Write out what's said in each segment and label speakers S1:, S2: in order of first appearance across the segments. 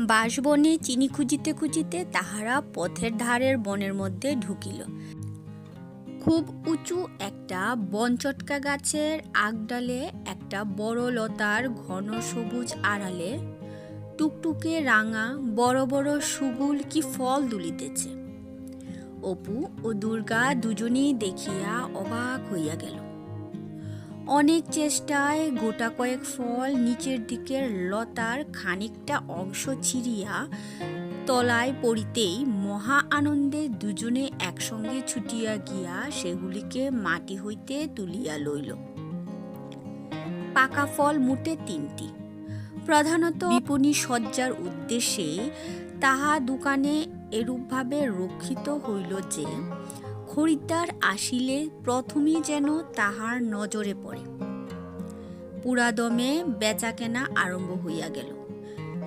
S1: বাঁশবনে চিনি খুঁজিতে খুঁজিতে তাহারা পথের ধারের বনের মধ্যে ঢুকিল। খুব উঁচু একটা বনচটকা গাছের আগডালে একটা বড় লতার ঘন সবুজ আড়ালে টুকটুকে রাঙা বড় বড় সুগুল কি ফল দুলিতেছে। অপু ও দুর্গা দুজনেই দেখিয়া অবাক হইয়া গেল। অনেক চেষ্টায় গোটা কয়েক ফল নিচের দিকের লতার খানিকটা অংশ ছিঁড়িয়া তলায় পড়িতেই মহা আনন্দে দুজনে একসঙ্গে ছুটিয়া গিয়া সেগুলিকে মাটি হইতে তুলিয়া লইল। পাকা ফল মোটে তিনটি। প্রধানত বিপণী সজ্জার উদ্দেশ্যে তাহা দোকানে এরূপভাবে রক্ষিত হইল যে খরিদ্দার আসিলে প্রথমেই যেন তাহার নজরে পড়ে। পুরাদমে বেচাকেনা আরম্ভ হইয়া গেল।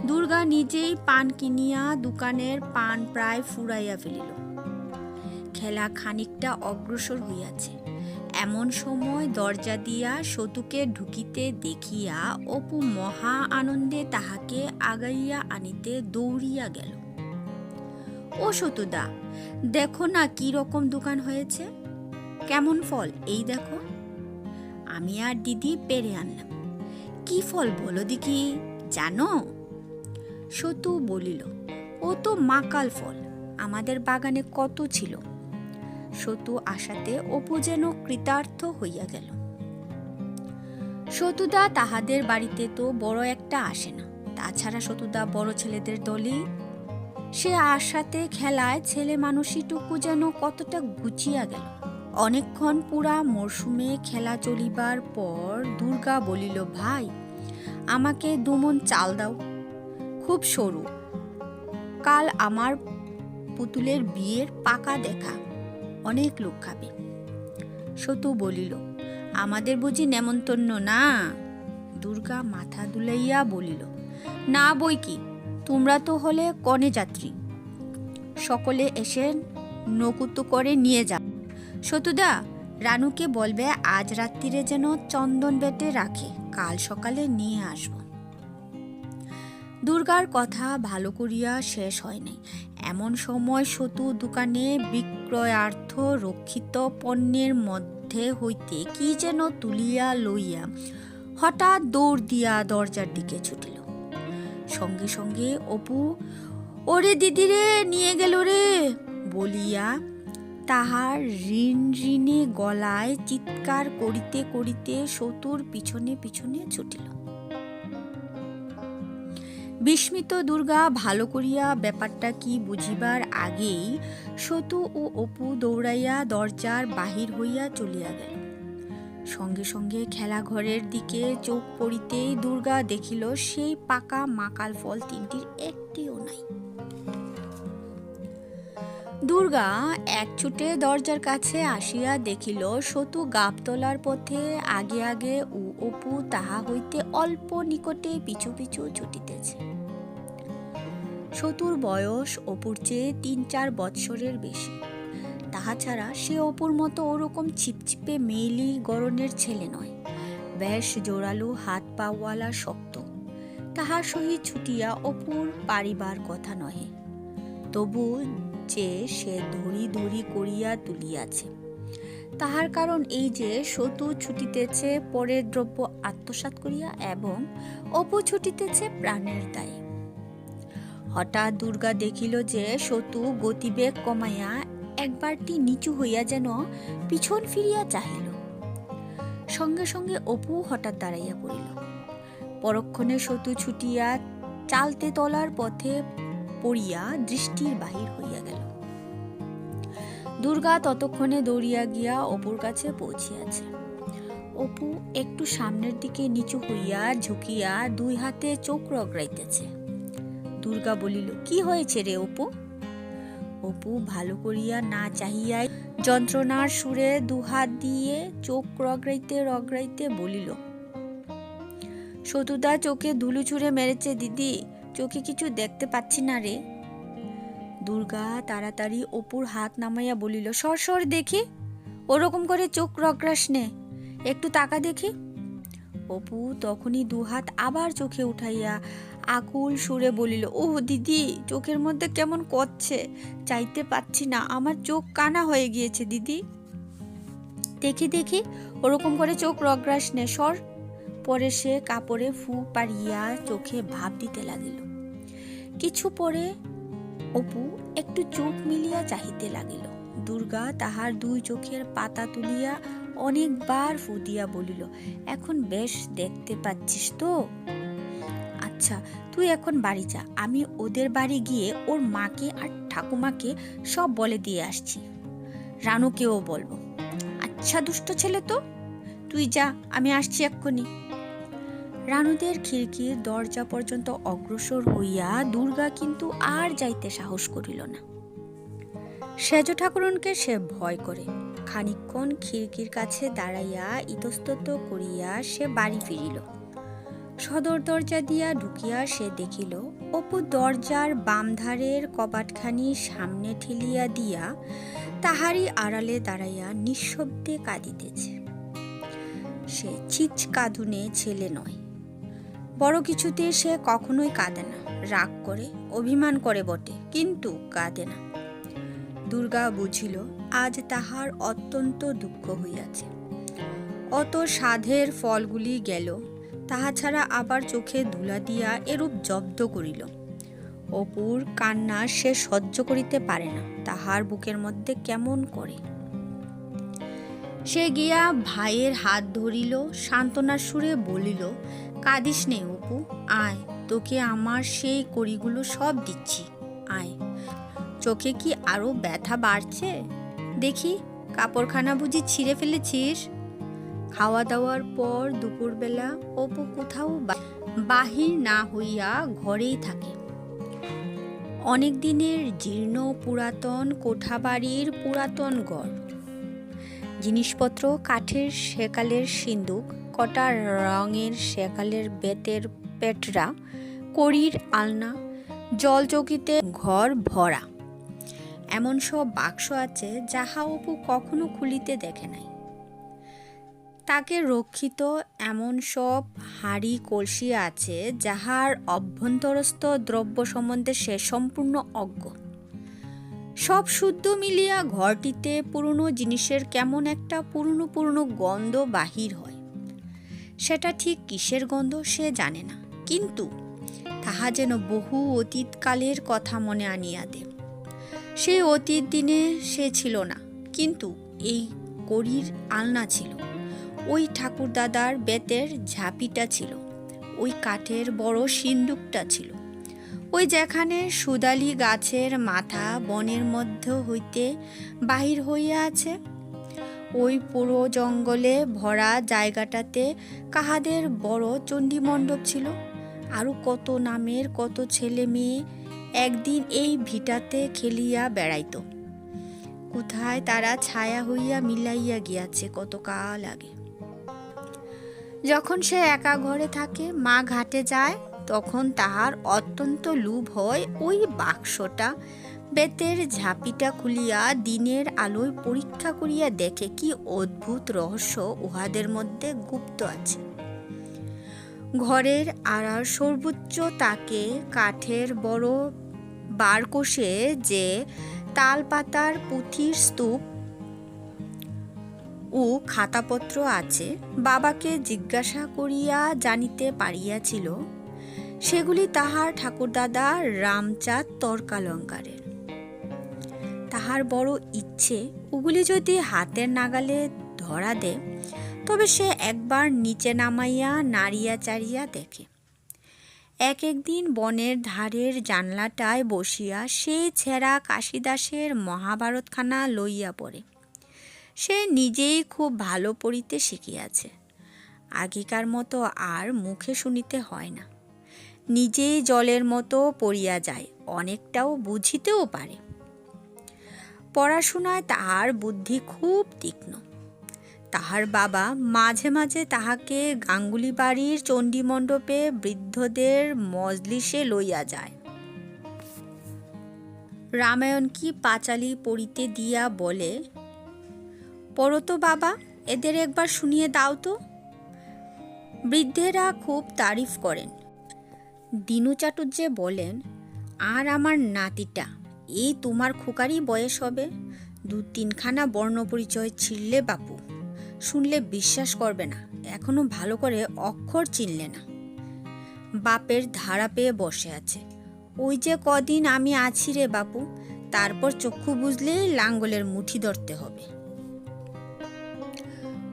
S1: দুর্গা নিজেই পান কিনিয়া দোকানের পান প্রায় ফুরাইয়া ফেলিল। খেলা খানিকটা অগ্রসর হইয়াছে। এমন সময় দরজা দিয়া সতুকে ঢুকিতে দেখিয়া অপু মহা আনন্দে তাহাকে আগাইয়া আনিতে দৌড়িয়া গেল। ও সতুদা দেখো না কি রকম দোকান হয়েছে। কেমন ফল, এই দেখো। আমি আর দিদি পেরে আনলাম। কি ফল বলো দেখি, জানো? সতু বলিল, ও তো মাকাল ফল, আমাদের বাগানে কত ছিল। সতু আশাতে অপু যেন কৃতার্থ হইয়া গেল। সতুদা তাহাদের বাড়িতে তো বড় একটা আসে না। তাছাড়া সতুদা বড় ছেলেদের দলই সে আশাতে খেলায় ছেলে মানুষইটুকু যেন কতটা গুছিয়া গেল। অনেকক্ষণ পুরা মরশুমে খেলা চলিবার পর দুর্গা বলিল, ভাই, আমাকে দুমন চাল দাও। খুব সরু। কাল আমার পুতুলের বিয়ের পাকা দেখা। অনেক লোক খাবে। সতু বলিল, আমাদের বুঝি নেমন্তন্ন না? দুর্গা মাথা দুলাইয়া বলিল, না বই কি? তোমরা তো হলে কনে যাত্রী। সকলে এসে নকুতো করে নিয়ে যা সতুদা রানুকে বলবে, আজ রাত্রিরে যেন চন্দন বেটে রাখে, কাল সকালে নিয়ে আসব। দুর্গার কথা ভালো করিয়া শেষ হয় নাই। এমন সময় সতু দোকানে বিক্রয়ার্থ রক্ষিত পণ্যের মধ্যে হইতে কি যেন তুলিয়া লইয়া হঠাৎ দৌড় দিয়া দরজার দিকে ছুটিল। সঙ্গে সঙ্গে অপু, ওরে দিদিরে, নিয়ে গেল রে। বলিয়া তাহার ঋণ ঋণে গলায় চিৎকার করিতে করিতে সতুর পিছনে পিছনে ছুটিল। বিস্মিত দুর্গা ভালো করিয়া ব্যাপারটা কি বুঝিবার আগেই সতু ও অপু দৌড়াইয়া দরজার বাহির হইয়া চলিয়া গেল। সঙ্গে সঙ্গে খেলাঘরের দিকে চোখ পড়িতেই দুর্গা দেখিল, সেই পাকা মাকাল ফল তিনটির একটিও নাই। দুর্গা এক ছুটে দরজার কাছে আসিয়া দেখিল, সতু গাবতলার পথে আগে আগে ও অপু তাহা হইতে অল্প নিকটে পিছু পিছু ছুটিতেছে। সতুর বয়স অপুর চেয়ে তিন চার বৎসরের বেশি। তাহা ছাড়া সে অপুর মতো ওরকম ছিপছিপে মেইলি গরনের ছেলে নয়। বেশ জোরালো হাত পাওয়ালা শক্ত। তাহার সহিত ছুটিয়া অপুর পারিবার কথা নহে। তবু যে সে ধরি ধরি করিয়া তুলিয়াছে। তাহার কারণ এই যে সতু ছুটিতেছে পরের দ্রব্য আত্মসাৎ করিয়া এবং অপু ছুটিতেছে প্রাণের দায়ে। হঠাৎ দুর্গা দেখিল যে সতু গতিবেগ কমাইয়া একবারটি নিচু হইয়া যেন পিছন ফিরিয়া চাহিল। সঙ্গে সঙ্গে অপু হঠাৎ দাঁড়াইয়া পড়িল। পরক্ষণে সতু ছুটিয়া চালতে তলার পথে পড়িয়া দৃষ্টির বাহির হইয়া গেল। দুর্গা ততক্ষণে দৌড়িয়া গিয়া অপুর কাছে পৌঁছিয়াছে। অপু একটু সামনের দিকে নিচু হইয়া ঝুঁকিয়া দুই হাতে চোখ রগড়াইতেছে। দুর্গা বলিল, কি হয়েছে রে অপু? অপু ভালো করিয়া না চাহিয়াই যন্ত্রণার সুরে দুহাত দিয়ে চোখ রগড়াইতে রগড়াইতে বলিল সতুদা চোখে ধুলু ছুঁড়ে মেরেছে দিদি, চোখে কিছু দেখতে পাচ্ছি না রে। দুর্গা তাড়াতাড়ি অপুর হাত নামাইয়া বলিল, সর সর দেখি, ওরকম করে চোখ রগড়াস নে, একটু তাকা দেখি। অপু তখনই দুহাত আবার চোখে উঠাইয়া আকুল সুরে বলিল ও দিদি, চোখের মধ্যে কেমন করছে? চাইতে পাচ্ছি না, আমার চোখ কানা হয়ে গিয়েছে, দিদি। দেখি দেখি, ওরকম করে চোখ রগ্রাস নে, সর। পরে সে কাপড়ে ফু পাড়িয়া চোখে ভাব দিতে লাগিল। কিছু পরে অপু একটু চোখ মিলিয়া চাহিতে লাগিল। দুর্গা তাহার দুই চোখের পাতা তুলিয়া অনেকবার ফু দিয়া বলিল, এখন বেশ দেখতে পাচ্ছিস তো? আচ্ছা তুই এখন বাড়ি যা, আমি ওদের বাড়ি গিয়ে ওর মাকে আর ঠাকুমাকে সব বলে দিয়ে আসছি। রানুকেও বলব। আচ্ছা দুষ্ট ছেলে তো? তুই যা, আমি আসছি এক্ষুনি। রানুদের খিড়কির দরজা পর্যন্ত অগ্রসর হইয়া দুর্গা কিন্তু আর যাইতে সাহস করিল না। সেজ ঠাকুরনকে সে ভয় করে। খানিকক্ষণ খিড়কির কাছে দাঁড়াইয়া ইতস্তত করিয়া সে বাড়ি ফিরিল। সদর দরজা দিয়া ঢুকিয়া সে দেখিল, অপু দরজার বামধারের কবাটখানি সামনে ঠেলিয়া দিয়া তাহারই আড়ালে দাঁড়াইয়া নিঃশব্দে কাঁদিতেছে। সে চিচ কাঁদুনে ছেলে নয়। বড় কিছুতে সে কখনোই কাঁদে না। রাগ করে, অভিমান করে বটে, কিন্তু কাঁদে না। দুর্গা বুঝিল, আজ তাহার অত্যন্ত দুঃখ হইয়াছে। অত সাধের ফলগুলি গেল, তাহা ছাড়া আবার চোখে ধুলা দিয়া এরূপ জব্দ করিল। অপুর কান্না সে সহ্য করিতে পারে না, তাহার বুকের মধ্যে কেমন করে? সে গিয়া ভাইয়ের হাত ধরিল, সান্ত্বনার সুরে বলিল, কাঁদিস নে অপু, আয়, তোকে আমার সেই কড়িগুলো সব দিচ্ছি, আয়। চোখে কি আরও ব্যথা বাড়ছে? দেখি, কাপড়খানা বুঝি ছিঁড়ে ফেলেছিস? খাওয়া দাওয়ার পর দুপুরবেলা অপু কোথাও বাহির না হইয়া ঘরেই থাকে। অনেক দিনের জীর্ণ পুরাতন কোঠাবাড়ির পুরাতন ঘর। জিনিসপত্র, কাঠের সেকালের সিন্দুক, কটা রঙের সেকালের বেতের পেটরা, কড়ির আলনা, জলচকিতে ঘর ভরা। এমন সব বাক্স আছে যাহা অপু কখনো খুলিতে দেখে নাই। তাকে রক্ষিত এমন সব হাড়ি কলসি আছে যাহার অভ্যন্তরস্থ দ্রব্য সম্বন্ধে সে সম্পূর্ণ অজ্ঞ। সব শুদ্ধ মিলিয়া ঘরটিতে পুরনো জিনিসের কেমন একটা পুরনো পুরনো গন্ধ বাহির হয়। সেটা ঠিক কিসের গন্ধ সে জানে না। কিন্তু তাহা যেন বহু অতীতকালের কথা মনে আনিয়া দে সেই অতীত দিনে সে ছিল না, কিন্তু এই কড়ির আলনা ছিল। ওই ঠাকুরদাদার বেতের ঝাঁপিটা ছিল, ওই কাঠের বড় সিন্দুকটা ছিল। ওই যেখানে সুদালি গাছের মাথা বনের মধ্য হইতে বাহির হইয়া আছে, ওই পুরো জঙ্গলে ভরা জায়গাটাতে কাহাদের বড় চণ্ডী মণ্ডপ ছিল। আরও কত নামের কত ছেলে মেয়ে একদিন এই ভিটাতে খেলিয়া বেড়াইত। কোথায় তারা ছায়া হইয়া মিলাইয়া গিয়াছে কতকাল আগে। যখন সে একা ঘরে থাকে, মা ঘাটে যায়, তখন তাহার অত্যন্ত লুভ হয় ওই বাক্সটা। বেতের ঝাঁপিটা খুলিয়া দিনের আলোয় পরীক্ষা করিয়া দেখে কি অদ্ভুত রহস্য উহাদের মধ্যে গুপ্ত আছে। ঘরের আড়ার সর্বোচ্চ তাকে কাঠের বড় বারকোষে যে তালপাতার পুঁথির স্তূপ ও খাতাপত্র আছে, বাবাকে জিজ্ঞাসা করিয়া জানিতে পারিয়াছিল, সেগুলি তাহার ঠাকুরদাদা রামচাঁদ তর্কালঙ্কারের তাহার বড় ইচ্ছে, ওগুলি যদি হাতের নাগালে ধরা দে তবে সে একবার নিচে নামাইয়া নাড়িয়া চাড়িয়া দেখে। এক একদিন বনের ধারের জানলাটায় বসিয়া সে ছেঁড়া কাশিদাসের মহাভারতখানা লইয়া পড়ে। সে নিজেই খুব ভালো পড়িতে শিখিয়াছে। আগেকার মতো আর মুখে শুনিতে হয় না। নিজেই জলের মতো পড়িয়া যায়, অনেকটাও বুঝিতেও পারে। পড়াশোনায় তাহার বুদ্ধি খুব তীক্ষ্ণ। তাহার বাবা মাঝে মাঝে তাহাকে গাঙ্গুলি বাড়ির চণ্ডী মণ্ডপে বৃদ্ধদের মজলিসে লইয়া যায়। রামায়ণ কি পাঁচালি পড়িতে দিয়া বলে পড়ো তো বাবা, এদের একবার শুনিয়ে দাও তো। বৃদ্ধেরা খুব তারিফ করেন। দিনু চাটুর্যে বলেন, আর আমার নাতিটা, এই তোমার খোকারই বয়স হবে। দু তিনখানা বর্ণ পরিচয় ছিললে বাপু। শুনলে বিশ্বাস করবে না। এখনও ভালো করে অক্ষর চিনলে না। বাপের ধারা পেয়ে বসে আছে। ওই যে কদিন আমি আছি রে বাপু, তারপর চক্ষু বুঝলেই লাঙ্গলের মুঠি ধরতে হবে।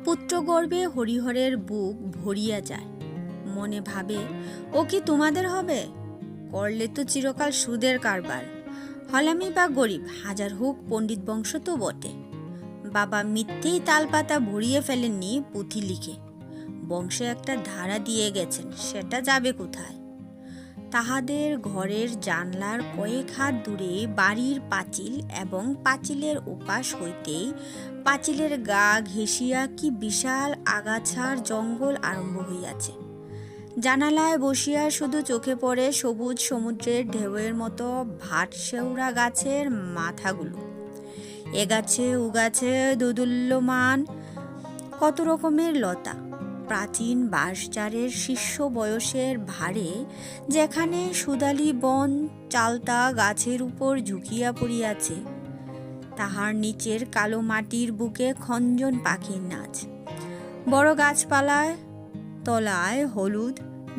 S1: পুত্রগর্ভে হরিহরের বুক ভরিয়া যায়। মনে ভাবে, ও কি তোমাদের হবে? করলে তো চিরকাল সুদের কারবার। হলামি বা গরিব, হাজার হোক পণ্ডিত বংশ তো বটে। বাবা মিথ্যেই তালপাতা ভরিয়ে ফেলেননি পুঁথি লিখে। বংশে একটা ধারা দিয়ে গেছেন, সেটা যাবে কোথায়? তাহাদের ঘরের জানলার কয়েক হাত দূরে বাড়ির পাঁচিল এবং পাঁচিলের উপাস হইতেই পাঁচিলের গা ঘেঁষিয়া কি বিশাল আগাছার জঙ্গল আরম্ভ হইয়াছে। জানালায় বসিয়া শুধু চোখে পড়ে সবুজ সমুদ্রের ঢেউয়ের মতো ভাট শেওড়া গাছের মাথাগুলো। এ গাছে ও গাছে দুদুল্যমান। কত রকমের লতা। প্রাচীন বাঁশঝাড়ের শিষ্য বয়সের ভারে যেখানে সুদালি বন চালতা গাছের উপর ঝুঁকিয়া পড়িয়াছে, তাহার নিচের কালো মাটির বুকে খঞ্জন পাখির নাচ। বড় গাছপালায় তলায় হলুদ,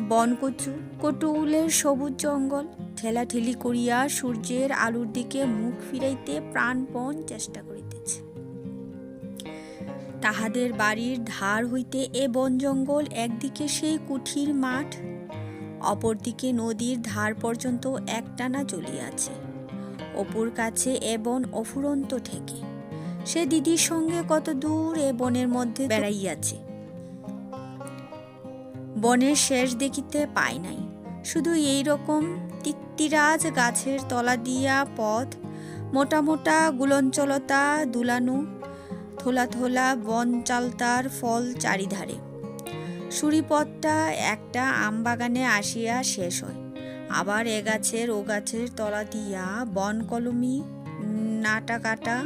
S1: বনকচু কটুলের সবুজ জঙ্গল ঠেলাঠেলি করিয়া সূর্যের আলোর দিকে মুখ ফিরাইতে প্রাণপণ চেষ্টা করিতেছে। তাহাদের বাড়ির ধার হইতে এ বন জঙ্গল একদিকে সেই কুঠির মাঠ, অপরদিকে নদীর ধার পর্যন্ত একটানা চলিয়াছে। অপুর কাছে এ বন অফুরন্ত ঠেকে। সে দিদির সঙ্গে কত দূর এ বনের মধ্যে বেড়াইয়াছে। বনের শেষ দেখিতে পায় নাই। শুধু এই রকম তিত্তিরাজ গাছের তলা দিয়া পথ, মোটা মোটা গুলঞ্চলতা দুলানু, থোলা থোলা বন চালতার ফল চারিধারে। সুরিপথটা একটা আমবাগানে আসিয়া শেষ হয়। আবার এ গাছের ও গাছের তলা দিয়া বন কলমি, নাটা কাটা,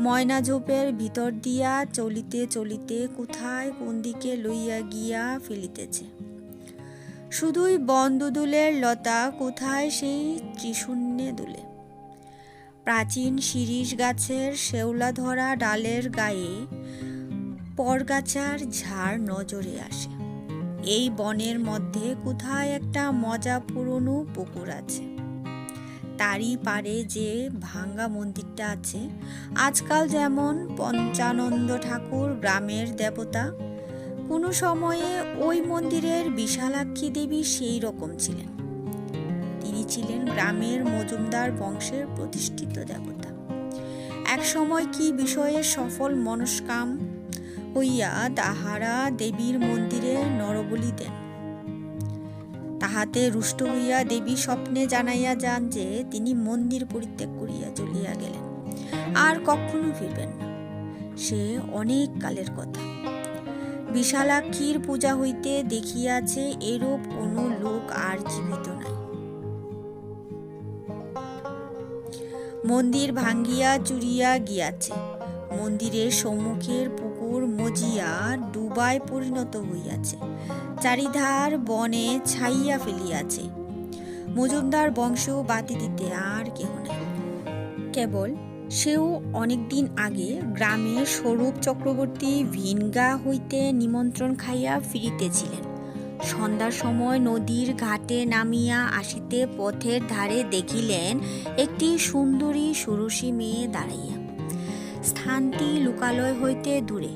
S1: ময়না ঝোপের ভিতর দিয়া চলিতে চলিতে কোথায় কোন দিকে লইয়া গিয়া ফেলিতেছে। শুধুই বন দুদুলের লতা কোথায় সেই ত্রিশূন্যে দুলে। প্রাচীন শিরিষ গাছের শেওলা ধরা ডালের গায়ে পরগাছার ঝাড় নজরে আসে। এই বনের মধ্যে কোথায় একটা মজা পুরনো পুকুর আছে। তারই পারে যে ভাঙ্গা মন্দিরটা আছে, আজকাল যেমন পঞ্চানন্দ ঠাকুর গ্রামের দেবতা কোনো সময়ে ওই মন্দিরের বিশালাক্ষী দেবী সেই রকম ছিলেন। তিনি ছিলেন গ্রামের মজুমদার বংশের প্রতিষ্ঠিত দেবতা। এক সময় কি বিষয়ে সফল মনস্কাম হইয়া তাহারা দেবীর মন্দিরে নরবলি দেন। তাহাতে রুষ্ট হইয়া দেবী স্বপ্নে জানাইয়া যান যে তিনি মন্দির পরিত্যাগ করিয়া চলিয়া গেলেন। আর কখনো ফিরবেন না। সে অনেক কালের কথা। বিশালাক্ষীর পূজা হইতে দেখিয়াছে এরূপ কোনো লোক আর জীবিত নাই। মন্দির ভাঙ্গিয়া চুরিয়া গিয়াছে। মন্দিরের সম্মুখের পুকুর মজিয়া ডুবায় পরিণত হইয়াছে। চারিধার বনে ছাইয়া ফেলিয়াছে। মজুমদার বংশ বাতি দিতে আর কেহ নাই। কেবল সেও অনেকদিন আগে গ্রামে স্বরূপ চক্রবর্তী ভিনগা হইতে নিমন্ত্রণ খাইয়া ফিরিতেছিলেন। সন্ধ্যার সময় নদীর ঘাটে নামিয়া আসিতে পথের ধারে দেখিলেন একটি সুন্দরী সুরসী মেয়ে দাঁড়াইয়া। স্থানটি লোকালয় হইতে দূরে।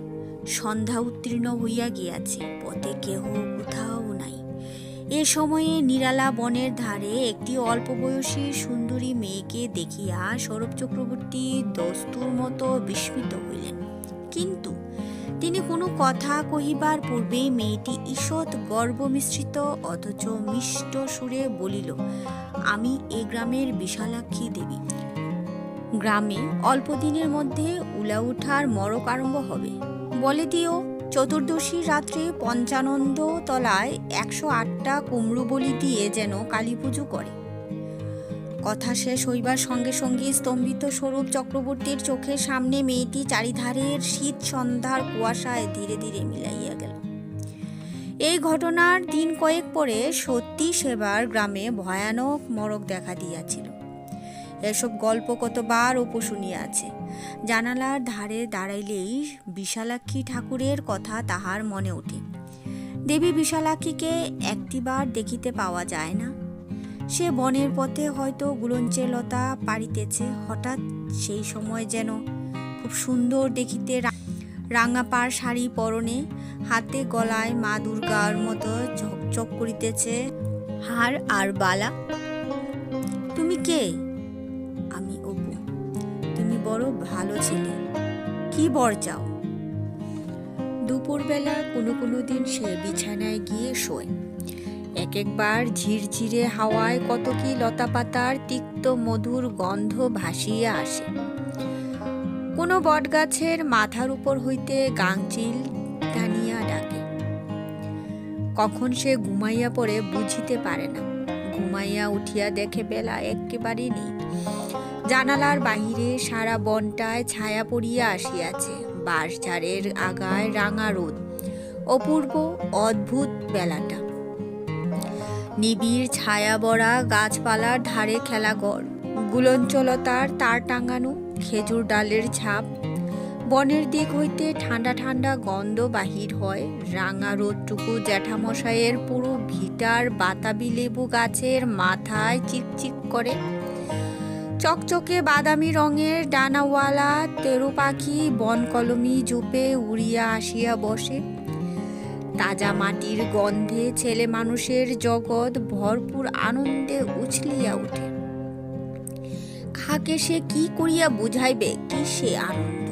S1: সন্ধ্যা উত্তীর্ণ হইয়া গিয়াছে। পথে কেহ কোথাও এ সময়ে নিরালা বনের ধারে একটি অল্প বয়সী সুন্দরী মেয়েকে দেখিয়া সৌরভ চক্রবর্তী দস্তুর মতো বিস্মিত হইলেন। কিন্তু তিনি কোনো কথা কহিবার পূর্বেই মেয়েটি ঈষৎ গর্বমিশ্রিত অথচ মিষ্ট সুরে বলিল, আমি এ গ্রামের বিশালাক্ষী দেবী। গ্রামে অল্প দিনের মধ্যে উলা উঠার মরক আরম্ভ হবে। বলে দিও চতুর্দশী রাত্রে পঞ্চানন্দ তলায় একশো আটটা কুমড়ো বলি দিয়ে যেন কালী পুজো করে। কথা শেষ হইবার সঙ্গে সঙ্গে স্তম্ভিত স্বরূপ চক্রবর্তীর চোখের সামনে মেয়েটি চারিধারের শীত সন্ধ্যার কুয়াশায় ধীরে ধীরে মিলাইয়া গেল। এই ঘটনার দিন কয়েক পরে সত্যি সেবার গ্রামে ভয়ানক মরক দেখা দিয়াছিল। এসব গল্প কতবার অপু শুনিয়াছে। জানালার ধারে দাঁড়াইলেই বিশালাক্ষী ঠাকুরের কথা তাহার মনে ওঠে। দেবী বিশালাক্ষীকে একটিবার দেখিতে পাওয়া যায় না। সে বনের পথে হয়তো গুলঞ্চে লতা পাড়িতেছে, হঠাৎ সেই সময় যেন খুব সুন্দর দেখিতে রা- রাঙা পাড় শাড়ি পরনে হাতে গলায় মা দুর্গার মতো ঝকঝক করিতেছে, হার আর বালা। তুমি কে? বড় ভালো ছেলে। কি বর চাও? দুপুরবেলা কোনো কোনো দিন সে বিছানায় গিয়ে শোয়। এক একবার ঝিরঝিরে হাওয়ায় কত কি লতাপাতার তিক্ত মধুর গন্ধ ভাসিয়া আসে। কোনো বটগাছের মাথার উপর হইতে গাংচিল টানিয়া ডাকে। কখন সে ঘুমাইয়া পড়ে বুঝিতে পারে না। ঘুমাইয়া উঠিয়া দেখে বেলা একেবারেই নেই। জানালার বাহিরে সারা বনটায় ছায়া পড়িয়া আসিয়াছে, বাঁশঝাড়ের আগায় রাঙা রোদ। অপূর্ব, অদ্ভুত বেলাটা। নিবিড় ছায়া বড়া গাছপালার ধারে খেলাঘর গুলঞ্চলতার তার টাঙানো খেজুর ডালের ছাপ। বনের দিক হইতে ঠান্ডা ঠান্ডা গন্ধ বাহির হয়। রাঙা রোদটুকু জ্যাঠামশাইয়ের পুরো ভিটার বাতাবি লেবু গাছের মাথায় চিকচিক করে। চকচকে বাদামি রঙের ডানাওয়ালা তেরো পাখি বনকলমি জুপে উড়িয়া আসিয়া বসে। তাজা মাটির গন্ধে ছেলে মানুষের জগৎ ভরপুর আনন্দে উছলিয়া উঠে খাকে সে কি করিয়া বুঝাইবে? কি সে আনন্দ?